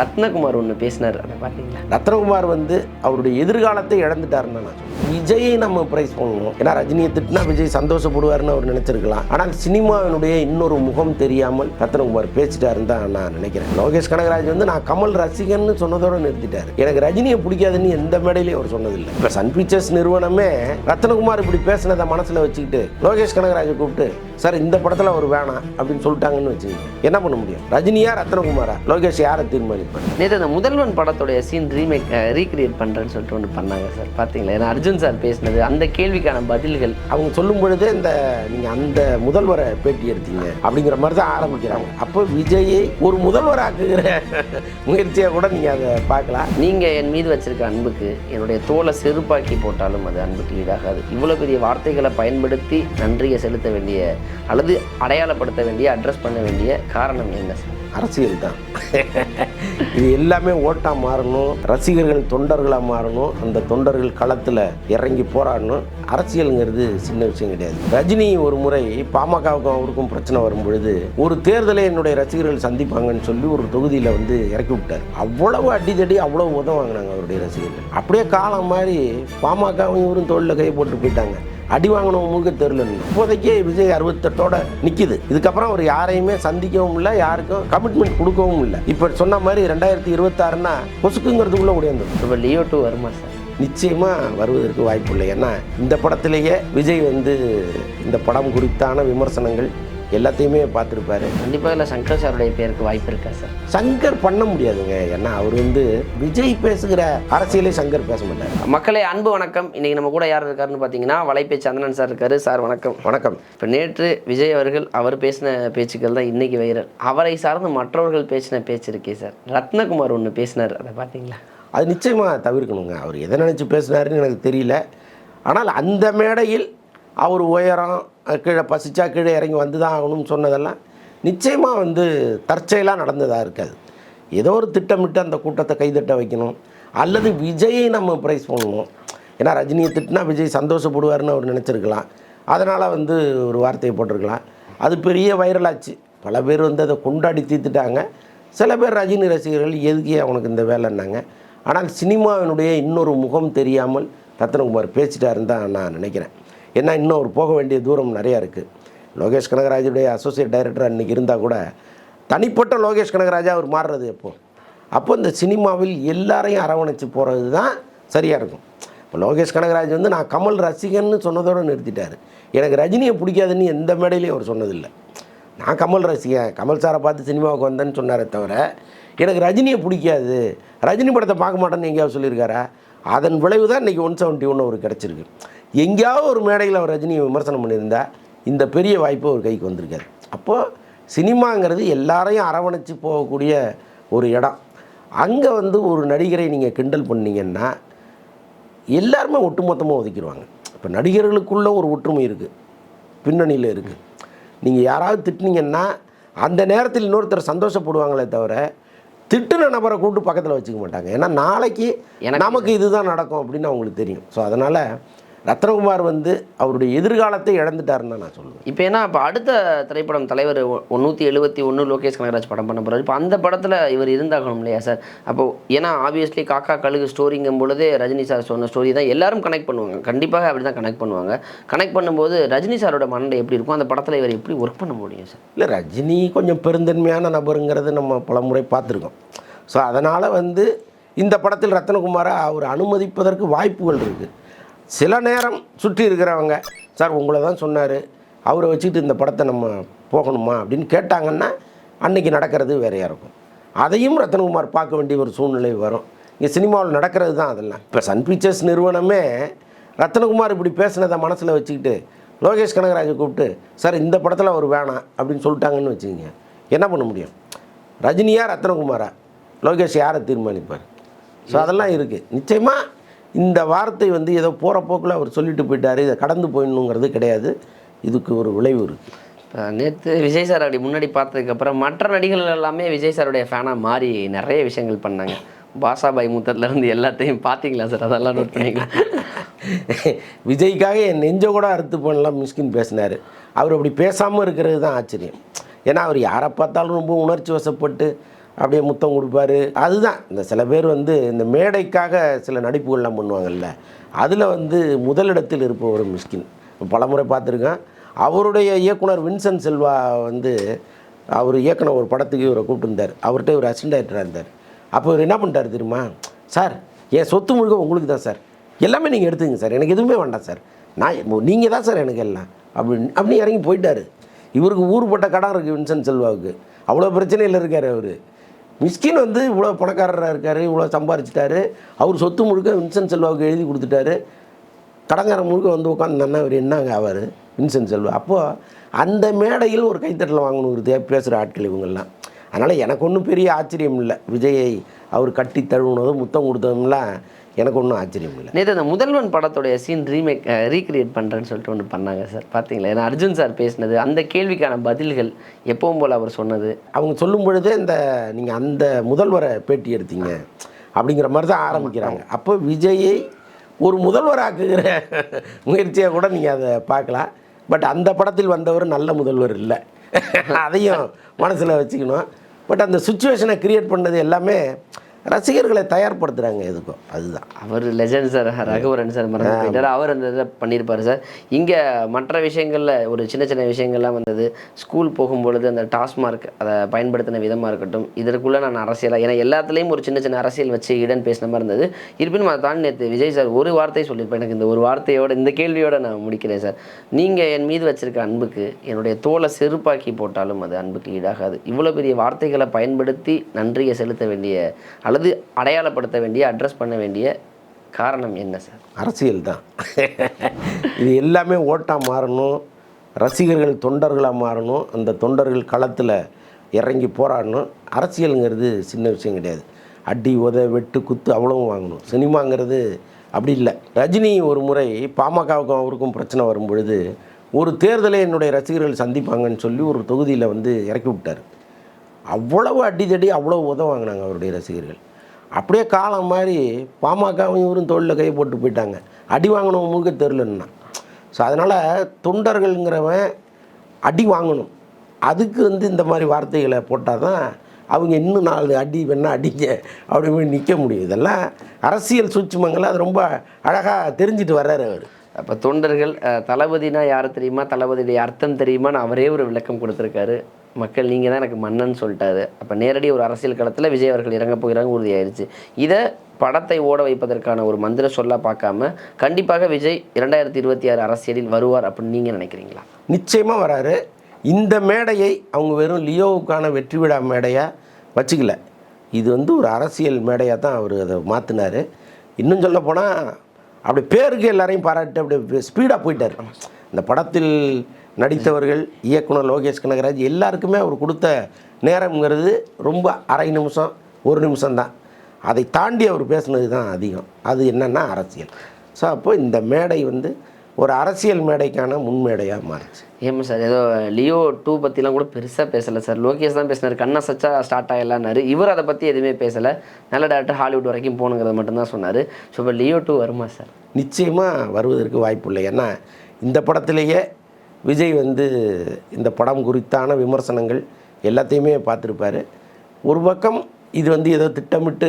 ரத்னகுமார் ஒன்று பேசினார். அதை பார்த்தீங்களா? ரத்னகுமார் வந்து அவருடைய எதிர்காலத்தை இழந்துட்டாருன்னு நான் சொல்லுவேன் விஜயை நம்ம பிரைஸ் பண்ணணும். ஏன்னா ரஜினியை திட்டினா விஜய் சந்தோஷப்படுவார்னு அவர் நினைச்சிருக்கலாம். ஆனால் சினிமாவினுடைய இன்னொரு முகம் தெரியாமல் ரத்னகுமார் பேசிட்டாருன்னு தான் நான் நினைக்கிறேன். லோகேஷ் கனகராஜ் வந்து நான் கமல் ரசிகன் சொன்னதோட நிறுத்திட்டாரு. எனக்கு ரஜினியை பிடிக்காதுன்னு எந்த மேடையிலையும் அவர் சொன்னதில்லை. இப்போ சன் பிக்சர்ஸ் நிறுவனமே ரத்னகுமார் இப்படி பேசினதை மனசில் வச்சுக்கிட்டு லோகேஷ் கனகராஜை கூப்பிட்டு சார் இந்த படத்தில் அவர் வேணாம் அப்படின்னு சொல்லிட்டாங்கன்னு வச்சுக்கோங்க. என்ன பண்ண முடியும்? ரஜினியா ரத்னகுமாரா லோகேஷ் யாரை தீர்மானிப்பார்? நேற்று அந்த முதல்வன் படத்துடைய சீன் ரீமேக் ரீக்ரியேட் பண்ணுறேன்னு சொல்லிட்டு ஒன்று பண்ணாங்க சார். பார்த்தீங்களா ஏன்னா அர்ஜுன் சார் பேசினது அந்த கேள்விக்கான பதில்கள். அவங்க சொல்லும் பொழுது இந்த நீங்கள் அந்த முதல்வரை பேட்டி எடுத்தீங்க அப்படிங்கிற மாதிரி தான் ஆரம்பிக்கிறாங்க. அப்போ விஜயை ஒரு முதல்வராக்குகிற முயற்சியை கூட நீங்கள் அதை பார்க்கலாம். நீங்கள் என் மீது வச்சிருக்க அன்புக்கு என்னுடைய தோலை செருப்பாக்கி போட்டாலும் அது அன்புக்கு ஈடாகாது. இவ்வளோ பெரிய வார்த்தைகளை பயன்படுத்தி நன்றியை செலுத்த வேண்டிய அல்லது அடையாளப்படுத்த வேண்டிய அட்ரஸ் பண்ண வேண்டிய காரணம் என்ன சார்? அரசியல் தான் இது எல்லாமே ஓட்டாக மாறணும். ரசிகர்கள் தொண்டர்களாக மாறணும். அந்த தொண்டர்கள் களத்தில் இறங்கி போராடணும். அரசியலுங்கிறது சின்ன விஷயம் கிடையாது. ரஜினி ஒரு முறை பாமகவுக்கும் அவருக்கும் பிரச்சனை வரும் பொழுது ஒரு தேர்தலை என்னுடைய ரசிகர்கள் சந்திப்பாங்கன்னு சொல்லி ஒரு தொகுதியில் வந்து இறக்கி விட்டார். அவ்வளவு அடித்தடி அவ்வளவு உதவாங்கினாங்க அவருடைய ரசிகர்கள். அப்படியே காலம் மாதிரி பாமகவும் இவரும் தோளில் கை போட்டு போயிட்டாங்க. அடி வாங்கணும் முழுக்க தெரியல இப்போதைக்கு விஜய் அறுபத்தெட்டோட நிக்குது. இதுக்கப்புறம் அவர் யாரையுமே சந்திக்கவும் இல்லை யாருக்கும் கமிட்மெண்ட் கொடுக்கவும் இல்லை. இப்போ சொன்ன மாதிரி ரெண்டாயிரத்தி இருபத்தாறுனா பொசுக்குங்கிறதுக்குள்ள ஓடியாந்துடும் இப்போ லியோ டூ வருமா சார் நிச்சயமா வருவதற்கு வாய்ப்பு இல்லை. ஏன்னா இந்த படத்திலேயே விஜய் வந்து இந்த படம் குறித்தான விமர்சனங்கள் எல்லாத்தையுமே பார்த்துருப்பாரு. கண்டிப்பாக இல்லை சங்கர் சாருடைய பேருக்கு வாய்ப்பு இருக்கா சார்? சங்கர் பண்ண முடியாதுங்க. ஏன்னா அவர் வந்து விஜய் பேசுகிற அரசியலை சங்கர் பேச மாட்டார். மக்களே அன்பு வணக்கம். இன்னைக்கு நம்ம கூட யார் இருக்காருன்னு பார்த்தீங்கன்னா வலைப்பே சந்தனன் சார் இருக்காரு. சார் வணக்கம். வணக்கம். இப்போ நேற்று விஜய் அவர்கள் அவர் பேசின பேச்சுக்கள் தான் இன்னைக்கு வைரல். அவரை சார்ந்து மற்றவர்கள் பேசின பேச்சு இருக்கே சார். ரத்னகுமார் ஒன்று பேசினார். அதை பார்த்தீங்களா? அது நிச்சயமாக தவிர்க்கணுங்க. அவர் எதை நினச்சி பேசினாருன்னு எனக்கு தெரியல. ஆனால் அந்த மேடையில் அவர் உயரம் கீழே பசிச்சா கீழே இறங்கி வந்து தான் ஆகணும்னு சொன்னதெல்லாம் நிச்சயமாக வந்து தற்செயலாக நடந்ததாக இருக்காது. ஏதோ ஒரு திட்டமிட்டு அந்த கூட்டத்தை கைதட்ட வைக்கணும். அல்லது விஜயை நம்ம ப்ரைஸ் பண்ணணும். ஏன்னா ரஜினியை திட்டினா விஜய் சந்தோஷப்படுவார்னு அவர் நினச்சிருக்கலாம். அதனால் வந்து ஒரு வார்த்தையை போட்டிருக்கலாம். அது பெரிய வைரலாச்சு பல பேர் வந்து அதை கொண்டாடி தீர்த்துட்டாங்க. சில பேர் ரஜினி ரசிகர்கள் எதுக்கே அவனுக்கு இந்த வேலைன்னாங்க ஆனால் சினிமாவினுடைய இன்னொரு முகம் தெரியாமல் ரத்னகுமார் பேசிட்டாருன்னு தான் நான் நினைக்கிறேன். ஏன்னா இன்னும் அவர் போக வேண்டிய தூரம் நிறையா இருக்குது லோகேஷ் கனகராஜுடைய அசோசியேட் டைரக்டர் அன்றைக்கி இருந்தால் கூட தனிப்பட்ட லோகேஷ் கனகராஜா அவர் மாறுறது எப்போது அப்போ இந்த சினிமாவில் எல்லாரையும் அரவணைச்சு போகிறது தான் சரியாக இருக்கும். இப்போ லோகேஷ் கனகராஜ் வந்து நான் கமல் ரசிகன்னு சொன்னதோடு நிறுத்திட்டார். எனக்கு ரஜினியை பிடிக்காதுன்னு எந்த மேடையிலையும் அவர் சொன்னதில்லை. நான் கமல் ரசிகன். கமல் சாரை பார்த்து சினிமாவுக்கு வந்தேன்னு சொன்னாரே தவிர எனக்கு ரஜினியை பிடிக்காது. ரஜினி படத்தை பார்க்க மாட்டேன்னு எங்கேயாவது சொல்லியிருக்காரா? அதன் விளைவு தான் இன்றைக்கி ஒன் செவன்ட்டி ஒன்று அவருக்கு கிடச்சிருக்கு. எங்கேயாவது ஒரு மேடையில் அவர் ரஜினியை விமர்சனம் பண்ணியிருந்தா இந்த பெரிய வாய்ப்பு அவர் கைக்கு வந்திருக்காரு அப்போது சினிமாங்கிறது எல்லாரையும் அரவணைச்சு போகக்கூடிய ஒரு இடம். அங்கே வந்து ஒரு நடிகரை நீங்கள் கிண்டல் பண்ணீங்கன்னா எல்லாருமே ஒட்டுமொத்தமாக ஒதுக்கிடுவாங்க. இப்போ நடிகர்களுக்குள்ள ஒரு ஒற்றுமை இருக்குது பின்னணியில் இருக்குது நீங்கள் யாராவது திட்டினீங்கன்னா அந்த நேரத்தில் இன்னொருத்தர் சந்தோஷப்படுவாங்களே தவிர திட்டுன நபரை கூப்பிட்டு பக்கத்தில் வச்சுக்க மாட்டாங்க. ஏன்னா நாளைக்கு நமக்கு இதுதான் நடக்கும் அப்படின்னு அவங்களுக்கு தெரியும். ஸோ அதனால் ரத்னகுமார் வந்து அவருடைய எதிர்காலத்தை இழந்துட்டாருன்னு தான் நான் சொல்லுவேன். இப்போ ஏன்னா இப்போ அடுத்த திரைப்படம் தலைவர் நூற்றி எழுபத்தி ஒன்று லோகேஷ் கனகராஜ் படம் பண்ண போகிறார் இப்போ அந்த படத்தில் இவர் இருந்தாகணும் இல்லையா சார்? அப்போ ஏன்னா ஆப்வியஸ்லி காக்கா கழுகு ஸ்டோரிங்கும் பொழுதே ரஜினி சார் சொன்ன ஸ்டோரி தான் எல்லாரும் கனெக்ட் பண்ணுவாங்க. கண்டிப்பாக அப்படி தான் கனெக்ட் பண்ணுவாங்க. கனெக்ட் பண்ணும்போது ரஜினி சாரோட மனநிலை எப்படி இருக்கும்? அந்த படத்தில் இவர் எப்படி ஒர்க் பண்ண முடியும் சார்? இல்லை ரஜினி கொஞ்சம் பெருந்தன்மையான நபருங்கிறது நம்ம பலமுறை பார்த்துருக்கோம். ஸோ அதனால் வந்து இந்த படத்தில் ரத்னகுமாரை அவர் அனுமதிப்பதற்கு வாய்ப்புகள் இருக்குது சில நேரம் சுற்றி இருக்கிறவங்க சார் உங்களை தான் சொன்னார். அவரை வச்சுக்கிட்டு இந்த படத்தை நம்ம போகணுமா? அப்படின்னு கேட்டாங்கன்னா அன்னைக்கு நடக்கிறது வேறையாக இருக்கும். அதையும் ரத்னகுமார் பார்க்க வேண்டிய ஒரு சூழ்நிலை வரும். இங்கே சினிமாவில் நடக்கிறது தான் அதெல்லாம். இப்போ சன் பிக்சர்ஸ் நிறுவனமே ரத்னகுமார் இப்படி பேசினதை மனசில் வச்சுக்கிட்டு லோகேஷ் கனகராஜை கூப்பிட்டு சார் இந்த படத்தில் அவர் வேணாம் அப்படின்னு சொல்லிட்டாங்கன்னு வச்சுக்கோங்க. என்ன பண்ண முடியும்? ரஜினியா ரத்னகுமாரா லோகேஷ் யாரை தீர்மானிப்பார்? ஸோ அதெல்லாம் இருக்குது நிச்சயமாக இந்த வார்த்தை வந்து ஏதோ போகிற போக்கில் அவர் சொல்லிட்டு போயிட்டார். இதை கடந்து போயிடணுங்கிறது கிடையாது. இதுக்கு ஒரு விளைவு இருக்குது நேற்று விஜய் சார் அப்படி முன்னாடி பார்த்ததுக்கப்புறம் மற்ற நடிகர்கள் எல்லாமே விஜய் சாருடைய ஃபேனாக மாறி நிறைய விஷயங்கள் பண்ணாங்க. பாஷாபாய் முத்தத்துலேருந்து எல்லாத்தையும் பார்த்தீங்களா சார்? அதெல்லாம் நோட் பண்ணீங்களா? விஜய்க்காக என் நெஞ்ச கூட அறுத்து பண்ணலாம் மிஸ்கின் பேசினார். அவர் அப்படி பேசாமல் இருக்கிறது தான் ஆச்சரியம். ஏன்னா அவர் யாரை பார்த்தாலும் ரொம்ப உணர்ச்சி வசப்பட்டு அப்படியே முத்தம் கொடுப்பாரு. அதுதான். இந்த சில பேர் வந்து இந்த மேடைக்காக சில நடிப்புகள்லாம் பண்ணுவாங்கல்ல. அதில் வந்து முதலிடத்தில் இருப்பவர் மிஸ்கின் பலமுறை பார்த்துருக்கேன். அவருடைய இயக்குனர் வின்சன் செல்வா வந்து அவர் இயக்குன ஒரு படத்துக்கு இவரை கூப்பிட்டுருந்தார். அவர்கிட்ட இவர் அசிஸ்டன்ட் டைரக்டராக இருந்தார். அப்போ இவர் என்ன பண்ணிட்டார் தெரியுமா? சார் என் சொத்து முழுக்க உங்களுக்கு தான் சார். எல்லாமே நீங்கள் எடுத்துங்க சார். எனக்கு எதுவுமே வேண்டாம் சார். நான் நீங்கள் தான் சார் எனக்கு எல்லாம். அப்படின்னு அப்படின்னு இறங்கி போயிட்டாரு. இவருக்கு ஊர்பட்ட கடன் இருக்குது வின்சன் செல்வாவுக்கு. அவ்வளோ பிரச்சனையில் இருக்கார் அவர். மிஸ்கின் வந்து இவ்வளோ பணக்காரராக இருக்கார் இவ்வளோ சம்பாரிச்சிட்டாரு. அவர் சொத்து முழுக்க வின்சென்ட் செல்வாவுக்கு எழுதி கொடுத்துட்டாரு. கடங்காரன் முழுக்க வந்து உட்காந்துன்னா அவர் என்னங்க ஆவார்? வின்சென்ட் செல்வா. அப்போது அந்த மேடையில் ஒரு கைத்தட்டல் வாங்கணுங்கிறது பேசுகிற ஆட்கள் இவங்கெல்லாம். அதனால் எனக்கு ஒன்றும் பெரிய ஆச்சரியம் இல்லை. விஜயை அவர் கட்டி தழுவுனதும் முத்தம் கொடுத்ததும்லாம் எனக்கு ஒன்றும் ஆச்சரியம் இல்லை. நேற்று அந்த முதல்வன் படத்துடைய சீன் ரீமேக் ரீக்ரியேட் பண்ணுறேன்னு சொல்லிட்டு ஒன்று பண்ணாங்க சார் பார்த்தீங்களா ஏன்னா அர்ஜுன் சார் பேசினது அந்த கேள்விக்கான பதில்கள் எப்பவும் போல் அவர் சொன்னது. அவங்க சொல்லும் பொழுதே இந்த நீங்கள் அந்த முதல்வரை பேட்டி எடுத்தீங்க அப்படிங்கிற மாதிரி தான் ஆரம்பிக்கிறாங்க. அப்போ விஜயை ஒரு முதல்வராக்குகிற முயற்சியை கூட நீங்கள் அதை பார்க்கலாம். பட் அந்த படத்தில் வந்தவர் நல்ல முதல்வர் இல்லை. அதையும் மனசில் வச்சுக்கணும். பட் அந்த சுச்சுவேஷனை கிரியேட் பண்ணது எல்லாமே ரசிகர்களை தயார்படுத்துகிறாங்க எதுக்கும் அதுதான். அவர் லெஜண்ட் சார் ரகுவரன் சார் மறந்து போயிட்டார். அவர் அந்த இதை பண்ணியிருப்பார் சார் இங்கே மற்ற விஷயங்களில் ஒரு சின்ன சின்ன விஷயங்கள்லாம் வந்தது. ஸ்கூல் போகும்பொழுது அந்த டாஸ்மார்க் அதை பயன்படுத்தின விதமாக இருக்கட்டும். இதற்குள்ளே நான் அரசியலாக ஏன்னா எல்லாத்துலேயும் ஒரு சின்ன சின்ன அரசியல் வச்சு இடன் பேசின மாதிரி இருந்தது. இருப்பினும் அதை தாண்டி நேற்று விஜய் சார் ஒரு வார்த்தை சொல்லியிருப்பேன் எனக்கு இந்த ஒரு வார்த்தையோட இந்த கேள்வியோட நான் முடிக்கிறேன் சார் நீங்கள் என் மீது வச்சிருக்க அன்புக்கு என்னுடைய தோலை செருப்பாக்கி போட்டாலும் அது அன்புக்கு ஈடாகாது. இவ்வளோ பெரிய வார்த்தைகளை பயன்படுத்தி நன்றியை செலுத்த வேண்டிய அல்லது அடையாளப்படுத்த வேண்டிய அட்ரஸ் பண்ண வேண்டிய காரணம் என்ன சார் அரசியல் தான். இது எல்லாமே ஓட்டாக மாறணும். ரசிகர்கள் தொண்டர்களாக மாறணும். அந்த தொண்டர்கள் களத்தில் இறங்கி போராடணும். அரசியலுங்கிறது சின்ன விஷயம் கிடையாது. அடி உத வெட்டு குத்து அவ்வளவும் வாங்கணும். சினிமாங்கிறது அப்படி இல்லை. ரஜினி ஒரு முறை பாமகவுக்கும் அவருக்கும் பிரச்சனை வரும்பொழுது ஒரு தேர்தலை என்னுடைய ரசிகர்கள் சந்திப்பாங்கன்னு சொல்லி ஒரு தொகுதியில் வந்து இறக்கி விட்டார். அவ்வளவு அடித்தடி அவ்வளோ உதவ வாங்கினாங்க அவருடைய ரசிகர்கள். அப்படியே காலம் மாதிரி பாமகவும் இவரும் தோளில் கை போட்டு போயிட்டாங்க. அடி வாங்கணும் முழுக்க தெரிலன்னா ஸோ அதனால் தொண்டர்கள்ங்கிறவன் அடி வாங்கணும். அதுக்கு வந்து இந்த மாதிரி வார்த்தைகளை போட்டால் தான் அவங்க இன்னும் நாலு அடி வேணா அடிங்க அப்படி நிற்க முடியும். இதெல்லாம் அரசியல் சூட்சமங்கள் அது ரொம்ப அழகாக தெரிஞ்சுட்டு வர்றாரு அவர். அப்போ தொண்டர்கள் தளபதினா யார் தெரியுமா? தளபதியுடைய அர்த்தம் தெரியுமான்னு அவரே ஒரு விளக்கம் கொடுத்துருக்காரு. மக்கள் நீங்கள் தான் எனக்கு மன்னன் சொல்லிட்டாரு. அப்போ நேரடி ஒரு அரசியல் களத்தில் விஜய் அவர்கள் இறங்க போகிறாங்க உறுதியாயிருச்சு. இதை படத்தை ஓட வைப்பதற்கான ஒரு மந்திர சொல்ல பார்க்காம கண்டிப்பாக விஜய் இரண்டாயிரத்தி இருபத்தி ஆறு அரசியலில் வருவார் அப்படின்னு நீங்கள் நினைக்கிறீங்களா? நிச்சயமாக வராரு. இந்த மேடையை அவங்க வெறும் லியோவுக்கான வெற்றி விழா மேடையாக வச்சுக்கல. இது வந்து ஒரு அரசியல் மேடையாக தான் அவர் அதை மாற்றினார் இன்னும் சொல்ல போனால் அப்படி பேருக்கு எல்லாரையும் பாராட்டு அப்படி ஸ்பீடாக போயிட்டார். இந்த படத்தில் நடித்தவர்கள் இயக்குனர் லோகேஷ் கனகராஜ் எல்லாருக்குமே அவர் கொடுத்த நேரம்ங்கிறது ரொம்ப அரை நிமிஷம் ஒரு நிமிஷம்தான். அதை தாண்டி அவர் பேசுனது தான் அதிகம். அது என்னென்னா அரசியல். ஸோ அப்போ இந்த மேடை வந்து ஒரு அரசியல் மேடைக்கான முன் மேடையாக மாறுச்சு. ஏமா சார் ஏதோ லியோ டூ பற்றிலாம் கூட பெருசாக பேசலை சார். லோகேஷ் தான் பேசினார். கண்ணா சச்சா ஸ்டார்ட் ஆகலான்னாரு இவர் அதை பற்றி எதுவுமே பேசலை. நல்ல டேரக்டர் ஹாலிவுட் வரைக்கும் போகணுங்கிறத மட்டும்தான் சொன்னார். ஸோ இப்போ லியோ டூ வருமா சார்? நிச்சயமாக வருவதற்கு வாய்ப்பு இல்லை. ஏன்னா இந்த படத்திலேயே விஜய் வந்து இந்த படம் குறித்தான விமர்சனங்கள் எல்லாத்தையுமே பார்த்துருப்பாரு. ஒரு பக்கம் இது வந்து ஏதோ திட்டமிட்டு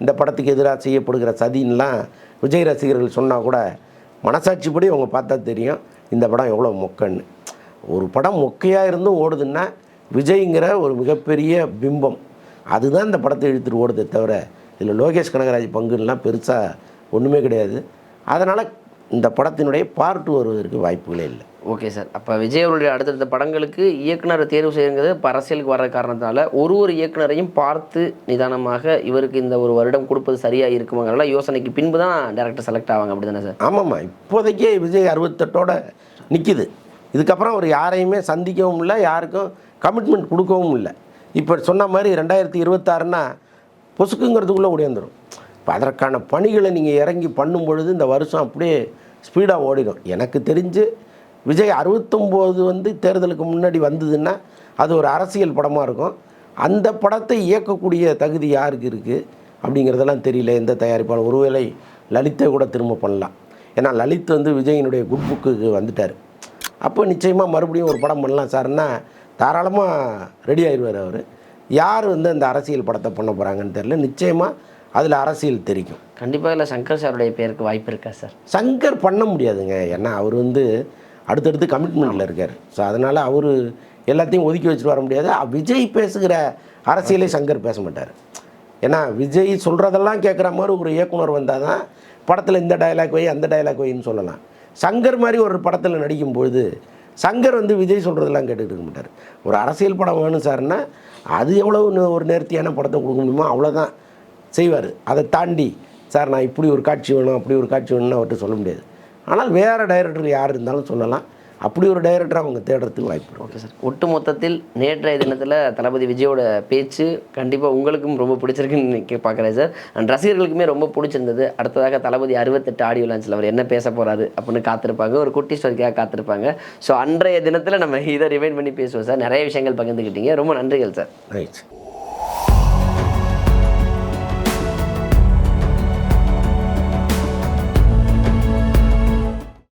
இந்த படத்துக்கு எதிராக செய்யப்படுகிற சதின்லாம் விஜய் ரசிகர்கள் சொன்னால் கூட மனசாட்சிப்படி அவங்க பார்த்தா தெரியும் இந்த படம் எவ்வளோ மொக்கன்னு. ஒரு படம் மொக்கையாக இருந்தும் ஓடுதுன்னா விஜய்ங்கிற ஒரு மிகப்பெரிய பிம்பம். அதுதான் இந்த படத்தை இழுத்துட்டு ஓடுதே தவிர இதில் லோகேஷ் கனகராஜ் பங்குலாம் பெருசாக ஒன்றுமே கிடையாது. அதனால் இந்த படத்தினுடைய பார்ட் வருவதற்கு வாய்ப்புகளே இல்லை. Okay sir. அப்போ விஜய் அவருடைய அடுத்தடுத்த படங்களுக்கு இயக்குனரை தேர்வு செய்யுங்கிறது இப்போ அரசியலுக்கு வர காரணத்தினால ஒரு ஒரு இயக்குனரையும் பார்த்து நிதானமாக இவருக்கு இந்த ஒரு வருடம் கொடுப்பது சரியாக இருக்குமாங்கிறலாம் யோசனைக்கு பின்பு தான் டேரக்டர் செலக்ட் ஆவாங்க. அப்படி தானே சார்? ஆமாம்மா. இப்போதைக்கே விஜய் அறுபத்தெட்டோட நிற்கிது இதுக்கப்புறம் அவர் யாரையுமே சந்திக்கவும் இல்லை யாருக்கும் கமிட்மெண்ட் கொடுக்கவும் இல்லை. இப்போ சொன்ன மாதிரி ரெண்டாயிரத்தி இருபத்தாறுனா பொசுக்குங்கிறதுக்குள்ளே ஓடியாந்துடும் இப்போ அதற்கான பணிகளை நீங்கள் இறங்கி பண்ணும் பொழுது இந்த வருஷம் அப்படியே ஸ்பீடாக ஓடிடும். எனக்கு தெரிஞ்சு விஜய் அறுபத்தொம்போது வந்து தேர்தலுக்கு முன்னாடி வந்ததுன்னா அது ஒரு அரசியல் படமாக இருக்கும். அந்த படத்தை இயக்கக்கூடிய தகுதி யாருக்கு இருக்குது அப்படிங்கிறதெல்லாம் தெரியல எந்த தயாரிப்பாளர். ஒருவேளை லலித்தை கூட திரும்ப பண்ணலாம். ஏன்னா லலித் வந்து விஜயினுடைய குட் புக்குக்கு வந்துட்டார். அப்போ நிச்சயமாக மறுபடியும் ஒரு படம் பண்ணலாம் சார்னா தாராளமாக ரெடி ஆயிடுவார் அவர். யார் வந்து அந்த அரசியல் படத்தை பண்ண போகிறாங்கன்னு தெரியல. நிச்சயமாக அதில் அரசியல் தெரிக்கும் கண்டிப்பாக இல்லை சங்கர் சாருடைய பேருக்கு வாய்ப்பு இருக்கா சார்? சங்கர் பண்ண முடியாதுங்க. ஏன்னா அவர் வந்து அடுத்தடுத்து கமிட்மெண்ட்டில் இருக்கார். ஸோ அதனால் அவர் எல்லாத்தையும் ஒதுக்கி வச்சுட்டு வர முடியாது. விஜய் பேசுகிற அரசியலை சங்கர் பேச மாட்டார். ஏன்னா விஜய் சொல்கிறதெல்லாம் கேட்குற மாதிரி ஒரு இயக்குனர் வந்தால் தான் படத்தில் இந்த டயலாக் வை அந்த டயலாக் வைன்னு சொல்லலாம். சங்கர் மாதிரி ஒரு படத்தில் நடிக்கும்பொழுது சங்கர் வந்து விஜய் சொல்கிறதெல்லாம் கேட்டுக்கிட்டு இருக்க மாட்டார். ஒரு அரசியல் படம் வேணும் சார்னா அது எவ்வளோ ஒரு நேர்த்தியான படத்தை கொடுக்க முடியுமோ அவ்வளோதான் செய்வார். அதை தாண்டி சார் நான் இப்படி ஒரு காட்சி வேணும் அப்படி ஒரு காட்சி வேணும்னு அவர்கிட்ட சொல்ல முடியாது. ஆனால் வேறு டைரக்டர் யார் இருந்தாலும் சொல்லலாம். அப்படி ஒரு டைரக்டர் அவங்க தேடுறதுக்கு வாய்ப்பு ஓகே சார் ஒட்டு மொத்தத்தில் நேற்றைய தினத்தில் தளபதி விஜயோட பேச்சு கண்டிப்பாக உங்களுக்கும் ரொம்ப பிடிச்சிருக்குன்னு கே- பார்க்குறேன் சார் அண்ட் ரசிகர்களுக்குமே ரொம்ப பிடிச்சிருந்தது. அடுத்ததாக தளபதி அறுபத்தெட்டு ஆடியோ லான்ச்சில் அவர் என்ன பேச போகிறாரு அப்படின்னு காத்திருப்பாங்க. ஒரு குட்டி ஸ்டோரிக்காக காத்திருப்பாங்க. ஸோ அன்றைய தினத்தில் நம்ம இதை ரிமைண்ட் பண்ணி பேசுவோம் சார் நிறைய விஷயங்கள் பகிர்ந்துக்கிட்டீங்க ரொம்ப நன்றிகள் சார் ரைட்